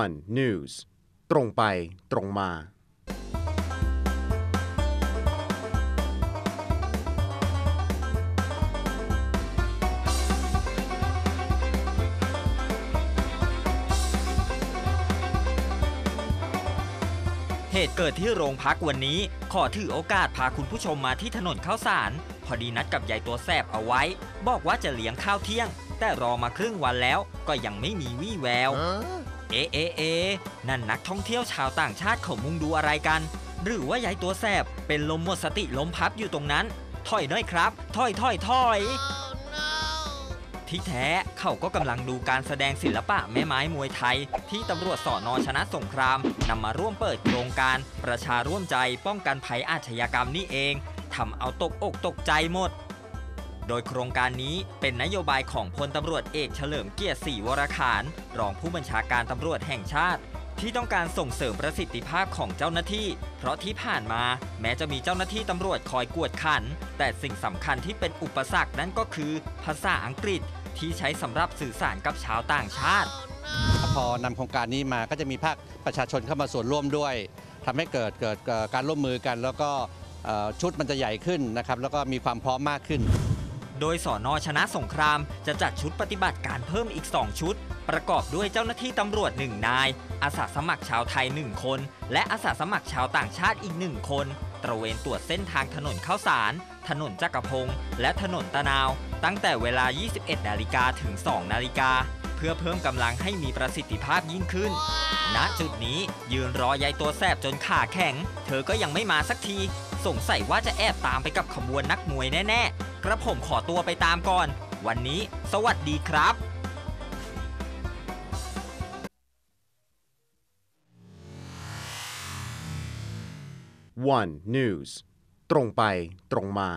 one news ตรงไปตรงมา เหตุเกิดที่โรงพักวันนี้ ขอถือโอกาสพาคุณผู้ชมมาที่ถนนข้าวสาร พอดีนัดกับยายตัวแซบเอาไว้ บอกว่าจะเลี้ยงข้าวเที่ยง แต่รอมาครึ่งวันแล้วก็ยังไม่มีวี่แวว เอะเอะเอะนั่นนักท่องเที่ยวชาวต่างชาติเขามุงดูอะไรกัน หรือว่ายายตัวแสบเป็นลมหมดสติล้มพับอยู่ตรงนั้น ถอยน่อยครับ ถอยถอยถอย ที่แท้เขาก็กำลังดูการแสดงศิลปะแม่ไม้มวยไทย ที่ตำรวจสอนอชนะสงครามนำมาร่วมเปิดโครงการประชาร่วมใจป้องกันภัยอาชญากรรมนี่เองทำเอาตกอกตกใจหมด โดยโครงการนี้เป็นนโยบายของพลตำรวจเอกเฉลิมเกียรติศรีวรขาน รองผู้บัญชาการตำรวจแห่งชาติ ที่ต้องการส่งเสริมประสิทธิภาพของเจ้าหน้าที่ เพราะที่ผ่านมาแม้จะมีเจ้าหน้าที่ตำรวจคอยกวดขัน แต่สิ่งสำคัญที่เป็นอุปสรรคนั่นก็คือ ภาษาอังกฤษที่ใช้สำหรับสื่อสารกับชาวต่างชาติ พอนำโครงการนี้มาก็จะมีภาคประชาชนเข้ามาส่วนร่วมด้วยทำให้เกิดเกิดการร่วมมือกัน แล้วก็ชุดมันจะใหญ่ขึ้นนะครับแล้วก็มีความพร้อมมากขึ้น โดยสอนอชนะสงครามจะจัดชุดปฏิบัติการเพิ่มอีก 2 ชุด ประกอบด้วยเจ้าหน้าที่ตำรวจ 1 นาย อาสาสมัครชาวไทย 1 คน และอาสาสมัครชาวต่างชาติอีก 1 คน ตระเวนตรวจเส้นทางถนนข้าวสาร ถนนจักรพงศ์และถนนตะนาว ตั้งแต่เวลา 21 นาฬิกาถึง 2 นาฬิกาเพื่อเพิ่มกำลังให้มีประสิทธิภาพยิ่งขึ้น ณ จุดนี้ยืนรอยายตัวแสบจนขาแข็ง เธอก็ยังไม่มาสักที สงสัยว่าจะแอบตามไปกับขบวนนักมวยแน่ ๆ กระผมขอตัวไปตามก่อน วันนี้สวัสดีครับ one news ตรงไปตรงมา